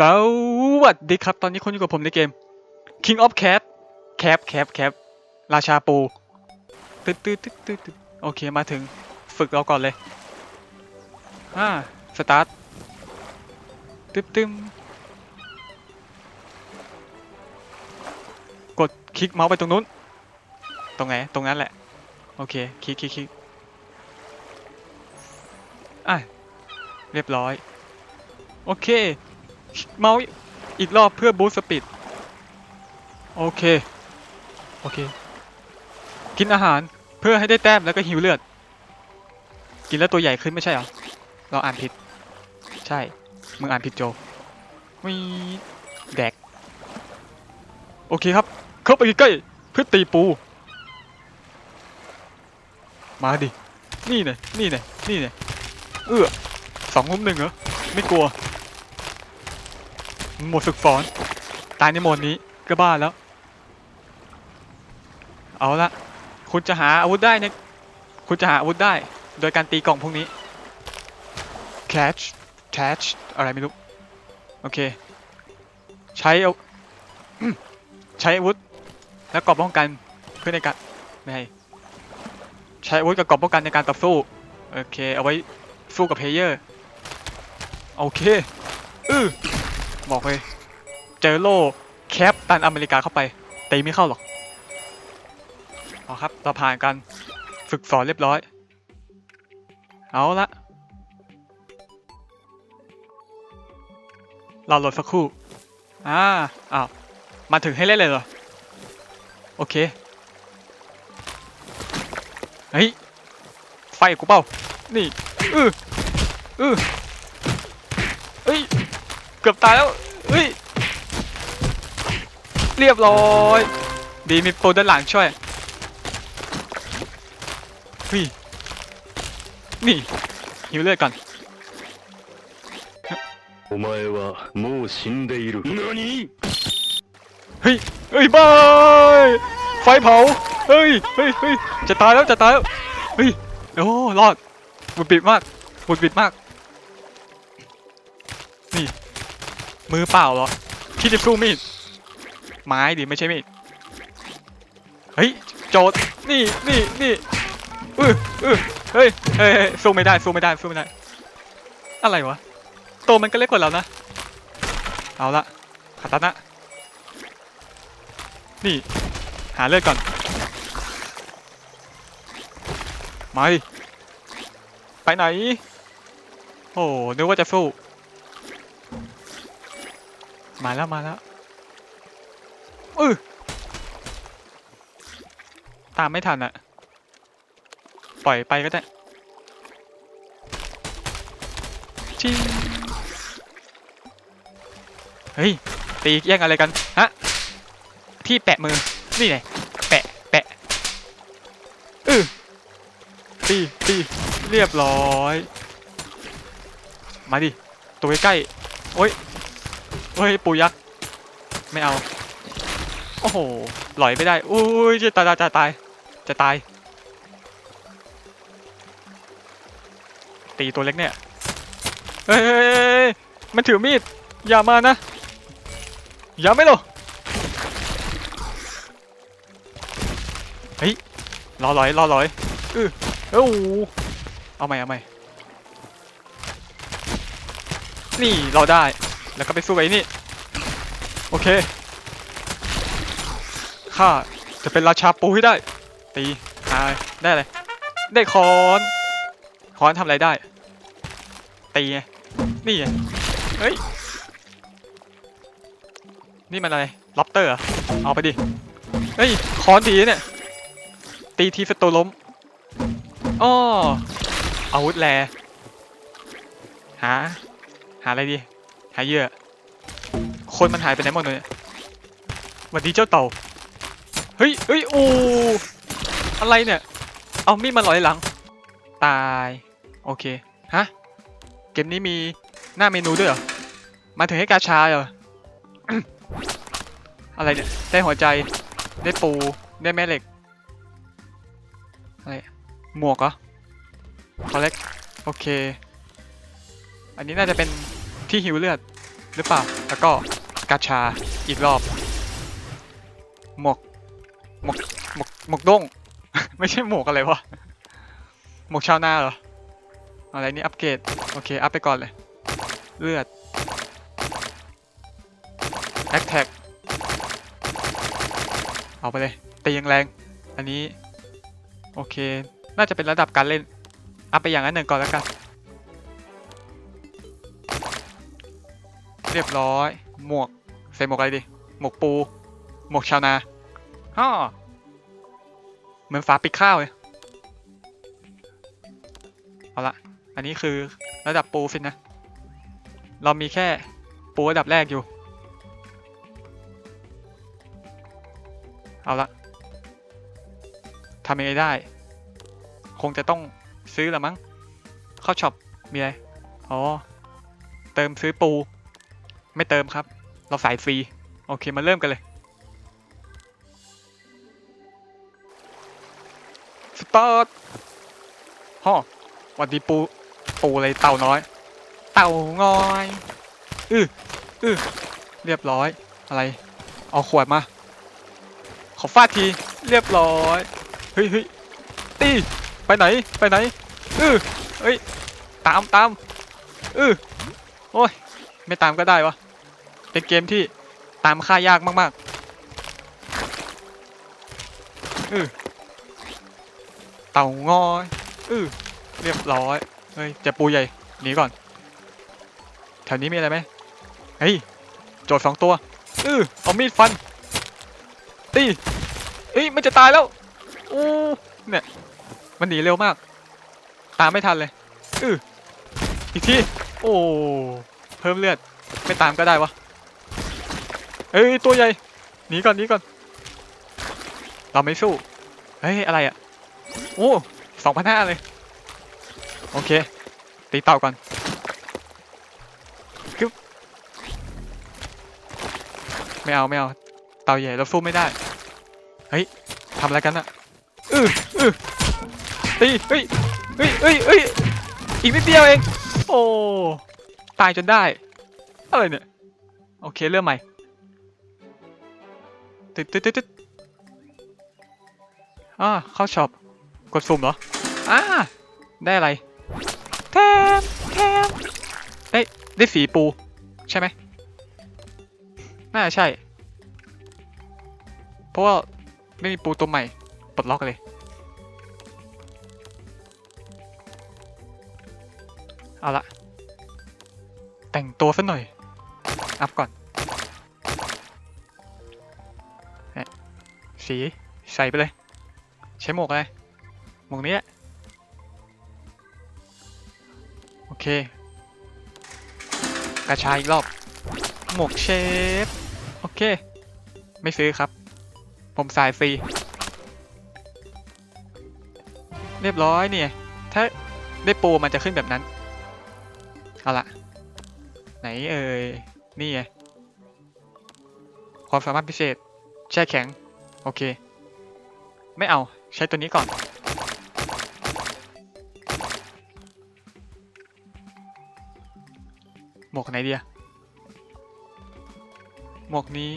สวัสดีครับ ตอนนี้คนอยู่กับผมในเกม King of Cat แคปแคปแคปราชาปูตึ๊ดตึ๊ดตึ๊ดตึ๊ดโอเคมาถึงฝึกเราก่อนเลยอ่าสตาร์ทตึ๊บตึ๊มกดคลิกเมาส์ไปตรงนู้น ตรงไหน ตรงนั้นแหละ โอเค คลิกคลิกคลิกอะเรียบร้อย โอเค เมาส์อีกรอบเพื่อบูสต์สปีดโอเค โอเค กินอาหารเพื่อให้ได้แต้มแล้วก็หิวเลือด กินแล้วตัวใหญ่ขึ้นไม่ใช่หรอ เราอ่านผิด ใช่ มึงอ่านผิดโจมีแดก โอเคครับ เข้าไปใกล้เพื่อตีปู มาดิ นี่ไงนี่ไงนี่ไงเอื้อสองลุมหนึ่งเหรอ ไม่กลัว หมดฝึกฝอน ตายในโหมดนี้ก็บ้าแล้ว เอาละคุณจะหาอาวุธได้เนี่ยคุณจะหาอาวุธได้ โดยการตีกล่องพวกนี้ catch catch อะไรไม่รู้ โอเค ใช้เอาอืมใช้อาวุธ แล้วกรอบป้องกันเพื่อในการไม่ใใช้อาวุธกับกรอบป้องกันในการต่อสู้โอเค เอาไว้สู้กับเพลเยอร์ โอเค อือ บอกเลยเจอโลแคปตันอเมริกาเข้าไปตีไม่เข้าหรอกเอาครับเราผ่านการฝึกสอนเรียบร้อย เอาละเราโหลดสักครู่อ่าอ้าวมาถึงให้เล่นเลยเหรอ โอเค เฮ้ย ไฟกูเปล่า นี่ อืออือ เกือบตายแล้ว เฮ้ย เรียบร้อย ดีมีโปรด้านหลังช่วยเฮ้ย นี่หิวเลือดก่อน お前はもう死んでいる。何 เฮ้ย เฮ้ยบายไฟเผา เฮ้ย เฮ้ย เฮ้ย จะตายแล้ว จะตายแล้ว เฮ้ย โอ้ รอดบุดบิดมากบุดบิดมาก นี่ มือเปล่าเหรอที่จะสู้มีดไม้ดิไม่ใช่มีดเฮ้ยโจดนี่นี่นี่อืออือเฮ้ยเฮ้ยสู้ไม่ได้สู้ไม่ได้สู้ไม่ได้ อะไรวะตัวมันก็เล็กกว่าเรานะเอาละคาตานะนี่ หาเลือดก่อนมาดิไปไหน โอ้นึกว่าจะสู้ มาแล้วมาแล้วอือตามไม่ทันอะปล่อยไปก็ได้ชิงเฮ้ย ตีแย่งอะไรกัน ฮะพี่แปะมือ นี่ไงแปะ แปะอือตีตีเรียบร้อย มาดิ ตัวใกล้ๆโอ้ย โอ้ยปูยักษ์ไม่เอา โอ้โหหลอยไม่ได้อุ้ยจะตายจะตายจะตาย ตีตัวเล็กเนี่ยเฮ้ยเฮ้ยเฮ้ยเฮ้ยมันถือมีดอย่ามานะอย่าไม่หรอเฮ้ยรอลอยรอลอยเออเอ้าเอาใหม่เอาใหม่นี่เราได้ แล้วก็ไปสู้กับไอ้นี่ โอเค ข้าจะเป็นราชาปูให้ได้ ตีหายได้เลย ได้คอนคอนทำอะไรได้ ตีไง นี่ไง เฮ้ย นี่มันอะไรล็อบเตอร์เอเอาไปดิ เฮ้ย คอนดีเนี่ย ตีทีสตูล้มอ้ออาวุธแลหา หาอะไรดี หายเยื่อคนมันหายไปไหนหมดเลยเนี่ยหวัดดีเจ้าเต่า เฮ้ยเฮ้ยโอ้อะไรเนี่ย เอามีดมาหลอยหลัง ตาย โอเค ฮะ เกมนี้มีหน้าเมนูด้วยเหรอ มาถึงให้กาชาเหรอ อะไรเนี่ย ได้หัวใจ ได้ปู ได้แม่เหล็ก อะไร หมวกเหรอคอลเลกโอเค อันนี้น่าจะเป็น ที่หิวเลือดหรือเปล่า แล้วก็กาชาอีกรอบ หมวกหมวกหมวกหมวกด้ง ไม่ใช่หมวกอะไรวะ หมวกชาวนาเหรอ อะไรนี่อัปเกรด โอเค อัพไปก่อนเลย เลือดแอคแท็กเอาไปเลยตียังแรง อันนี้ โอเค น่าจะเป็นระดับการเล่น อัพไปอย่างนั้นหนึ่งก่อนแล้วกัน เรียบร้อย หมวกใส่หมวกอะไรดี หมวกปู หมวกชาวนาฮ่อเหมือนฟ้าปิดข้าวเลย เอาละ อันนี้คือระดับปูสินะ เรามีแค่ปูระดับแรกอยู่ เอาละทำยังไงได้ คงจะต้องซื้อละมั้ง เข้าช็อปมีอะไร อ๋อ เติมซื้อปู ไม่เติมครับ เราสายฟรี โอเค มาเริ่มกันเลยสตาร์ทฮ่อวันดีปูปูอะไรเต่าน้อย เต่างอยอืออือเรียบร้อยอะไร เอาขวดมา ขอฟาดทีเรียบร้อยเฮ้ยเฮ้ยตีไปไหนไปไหนอือเฮ้ยตามตามอือโอ้ย ไม่ตามก็ได้วะ เป็นเกมที่ตามค่ายากมากๆอือเต่างอยอือเรียบร้อย เฮ้ยจะปูใหญ่ หนีก่อน แถวนี้มีอะไรไหมเฮ้ย โจทย์สองตัว อือเอามีดฟัน ตีเอ้ย มันจะตายแล้วโอ้เนี่ย มันหนีเร็วมาก ตามไม่ทันเลย อืออีกที โอ้ เพิ่มเลือดไม่ตามก็ได้วะเอ้ยตัวใหญ่หนีก่อนหนีก่อน เราไม่สู้เฮ้ยอะไรอะโอ้สองพันห้าเลย โอเค ตีเต่าก่อนกึ๊บไม่เอาไม่เอา เต่าใหญ่เราสู้ไม่ได้ เฮ้ยทำอะไรกันอะอืออือตีเฮ้ยเฮ้ยเฮ้ยเฮ้ยอีกนิดเดียวเอง โอ้ ตายจนได้ อะไรเนี่ย โอเคเริ่มใหม่ตึ๊ดตึ๊ดตึ๊ดติดอ่าเข้าช็อป กดสุ่มเหรอ อ่า ได้อะไร แทมแทมได้ได้สีปู ใช่ไหมน่าจะใช่ เพราะว่าไม่มีปูตัวใหม่ ปลดล็อกเลย เอาละ แต่งตัวสักหน่อย อัพก่อนเนี่ยสีใส่ไปเลย ใช้หมวกอะไร หมวกนี้แหละโอเค กระชายอีกรอบ หมวกเชฟ โอเค ไม่ซื้อครับ ผมสายฟรี เรียบร้อยเนี่ย ถ้าได้ปูมันจะขึ้นแบบนั้น เอาละ ไหนเอ่ย นี่ไง ความสามารถพิเศษ แช่แข็ง โอเค ไม่เอา ใช้ตัวนี้ก่อน หมวกไหนดีอะหมวกนี้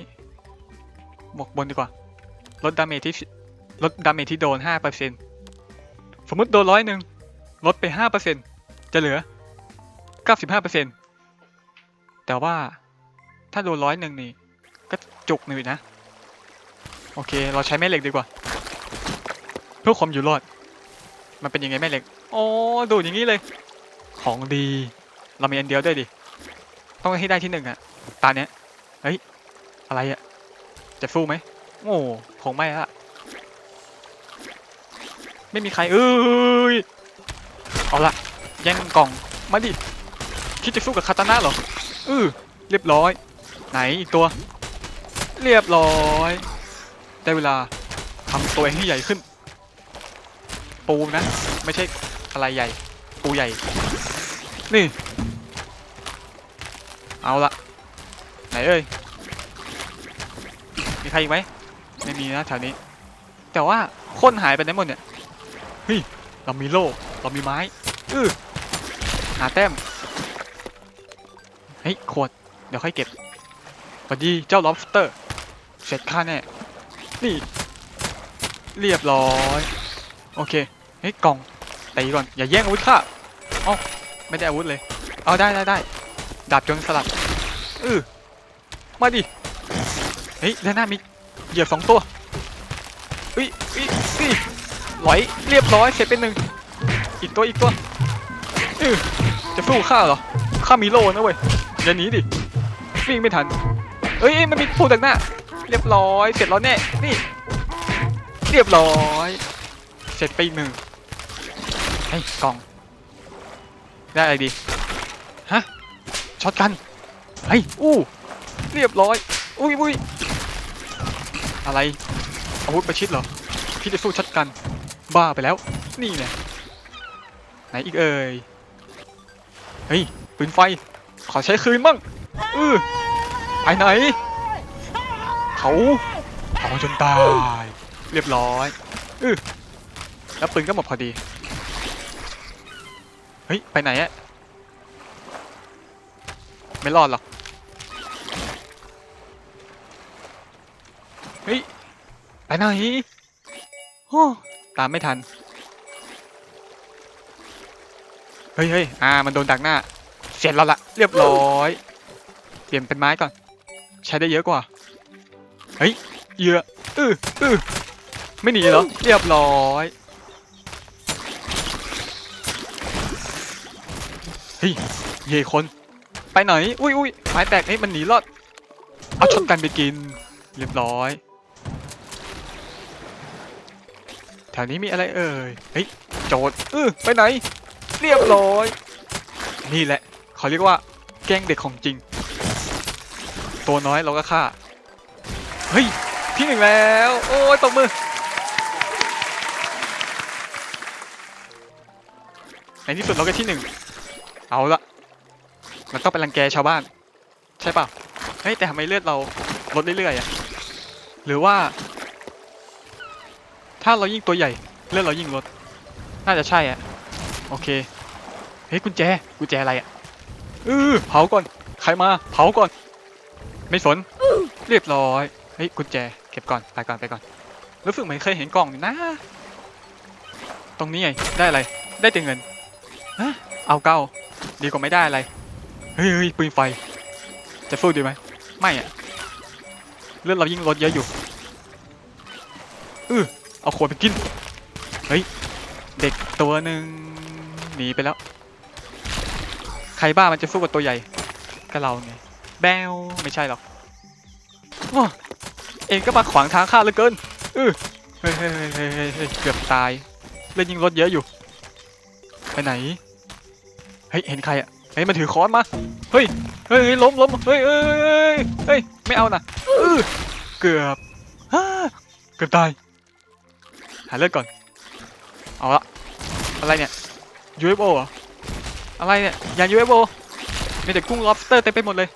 หมวกบนดีกว่า ลดดาเมจที่ ลดดาเมจที่โดน 5%สมมติโดนร้อยหนึ่ง ลดไป 5%จะเหลือ 95% แต่ว่าถ้าโดนร้อยหนึ่งนี่ ก็จุกหนึ่งอยู่นะ โอเค เราใช้แม่เหล็กดีกว่า เพื่อความอยู่รอด มันเป็นยังไงแม่เหล็ก โอ้ดูอย่างนี้เลย ของดี เรามีอันเดียวด้วยดิ ต้องให้ได้ที่หนึ่งอะตาเนี้ย เฮ้ย อะไรอะจะสู้ไหม โอ้คงไม่ละไม่มีใครเอ้ย เอาละแย่งกล่อง มาดิ คิดจะสู้กับคาตานะเหรอ อือเรียบร้อย ไหนอีกตัว เรียบร้อย ได้เวลาทำตัวเองให้ใหญ่ขึ้น ปูนะ ไม่ใช่อะไรใหญ่ ปูใหญ่ นี่ เอาละไหนเอ้ย มีใครอีกไหมไม่มีนะแถวนี้ แต่ว่าคนหายไปไหนหมดเนี่ย เฮ้ย เรามีโล่ เรามีไม้ อือหาแต้ม เฮ้ยขวด เดี๋ยวค่อยเก็บพอดีเจ้า lobster เสร็จข้าแน่ นี่ เรียบร้อย โอเค เฮ้ยกล่องตีก่อน อย่าแย่งอาวุธข้าเอ้าไม่ได้อาวุธเลย เอาได้ได้ได้ดาบจนสลัดเออมาดิ เฮ้ยด้านหน้ามีเหยียบสองตัวอุ้ยอุ้ยอุ้ยไหลเรียบร้อยเสร็จเป็นหนึ่ง อีกตัวอีกตัวเออจะสู้ข้าเหรอ ข้ามีโล่นะเว้ย อย่าหนีดิวิ่งไม่ทันเอ้ยมันมีผู้ดักหน้า เรียบร้อยเสร็จแล้วแน่นี่ เรียบร้อย เสร็จไปหนึ่งไอ้ยกล่องได้อะไรดีฮะช็อตกันเฮ้ยอู้เรียบร้อยอุ้ยอุ้ยอะไรอาวุธประชิดเหรอพี่จะสู้ช็อตกัน บ้าไปแล้ว นี่เนี่ยไหนอีกเอ่ยเฮ้ยปืนไฟ ขอใช้คืนบ้างเออไปไหน เขาเอาจนตาย เรียบร้อยเออแล้วปืนก็หมดพอดี เฮ้ย ไปไหนอะไม่รอดหรอก เฮ้ย ไปไหนโอ้ตามไม่ทัน เฮ้ยเฮ้ยอ่า มันโดนดักหน้า เสร็จแล้วละเรียบร้อย เปลี่ยนเป็นไม้ก่อน ใช้ได้เยอะกว่า เฮ้ยเยื่ออืออือไม่หนีเหรอ เรียบร้อยเฮ้ยเย่คน ไปไหน อุ้ยอุ้ยไม้แตกเฮ้ยมันหนีรอด เอาช็อตกันไปกิน เรียบร้อย แถวนี้มีอะไรเอ่ย เฮ้ย โจดเออไปไหน เรียบร้อย นี่แหละ เขาเรียกว่าแกล้งเด็กของจริง ตัวน้อยเราก็ฆ่า เฮ้ย ที่หนึ่งแล้ว โอ้ยตบมือ ในที่สุดเราก็ที่หนึ่ง เอาละมันต้องไปรังแกชาวบ้าน ใช่ป่าเฮ้ยแต่ทำไมเลือดเราลดเรื่อยๆอะหรือว่า ถ้าเรายิ่งตัวใหญ่ เลือดเรายิ่งลด น่าจะใช่อะโอเค เฮ้ยกุญแจกุญแจอะไรอะ เออเผาก่อน ใครมาเผาก่อน ไม่สน เรียบร้อย เฮ้ยกุญแจ เก็บก่อน ไปก่อนไปก่อน รู้สึกเหมือนเคยเห็นกล่องนะ ตรงนี้ไง ได้อะไร ได้แต่เงินฮะเอาเก้า ดีกว่าไม่ได้อะไร เฮ้ยเฮ้ยปืนไฟ จะสู้ดีไหม ไม่อะเลือดเรายิ่งลดเยอะอยู่เออเอาขวดไปกิน เฮ้ย เด็กตัวหนึ่งหนีไปแล้ว ใครบ้ามันจะสู้กับตัวใหญ่ก็เราไงแบวไม่ใช่หรอกอ้อเองก็มาขวางทางข้าเหลือเกินเออเฮ้ยเฮ้ยเฮ้ยเฮ้ยเกือบตายเลือดยิงลดเยอะอยู่ ไปไหนเฮ้ยเห็นใครอะเฮ้ยมันถือค้อนมาเฮ้ยเฮ้ยล้มล้มเฮ้ยเฮ้ยเฮ้ยไม่เอานะเออเกือบเกือบตายหาเลือดก่อนเอาละอะไรเนี่ย UFO เหรอ อะไรเนี่ยยาน UFO มีแต่กุ้ง lobster เต็มไปหมดเลย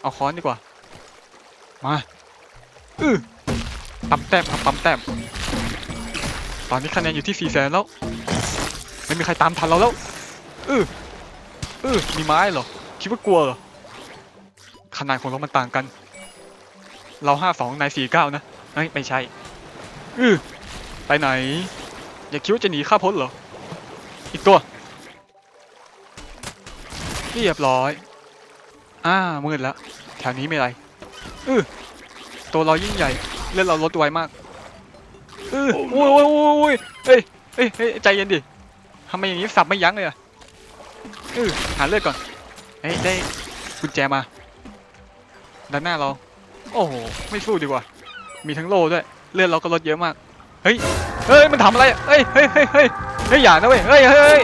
เอาค้อนดีกว่า มาอือปั๊มแต้มครับปั๊มแต้ม ตอนนี้คะแนนอยู่ที่4แสนแล้ว ไม่มีใครตามทันเราแล้วอืออือมีไม้เหรอ คิดว่ากลัวเหรอขนาดของเรามันต่างกัน เราห้าสองนายสี่เก้านะไม่ใช่อือไปไหน อย่าคิดว่าจะหนีข้าพ้นเหรอ อีกตัว เรียบร้อย อ่ามืดแล้วแถวนี้ไม่ไรอือตัวเรายิ่งใหญ่เลือดเราลดไวมากอือโอ้ยโอ้ยโอ้ยโอ้ยเฮ้ยเฮ้ยเฮ้ยใจเย็นดิทำไมอย่างนี้สับไม่ยั้งเลยอะอือหาเลือดก่อนเฮ้ยได้กุญแจมาด้านหน้าเรา โอ้โหไม่สู้ดีกว่า มีทั้งโล่ด้วยเลือดเราก็ลดเยอะมาก เฮ้ยเฮ้ยมันทำอะไรอะเฮ้ยเฮ้ยเฮ้ยเฮ้ยเฮ้ยอย่านะเว้ยเฮ้ยเฮ้ย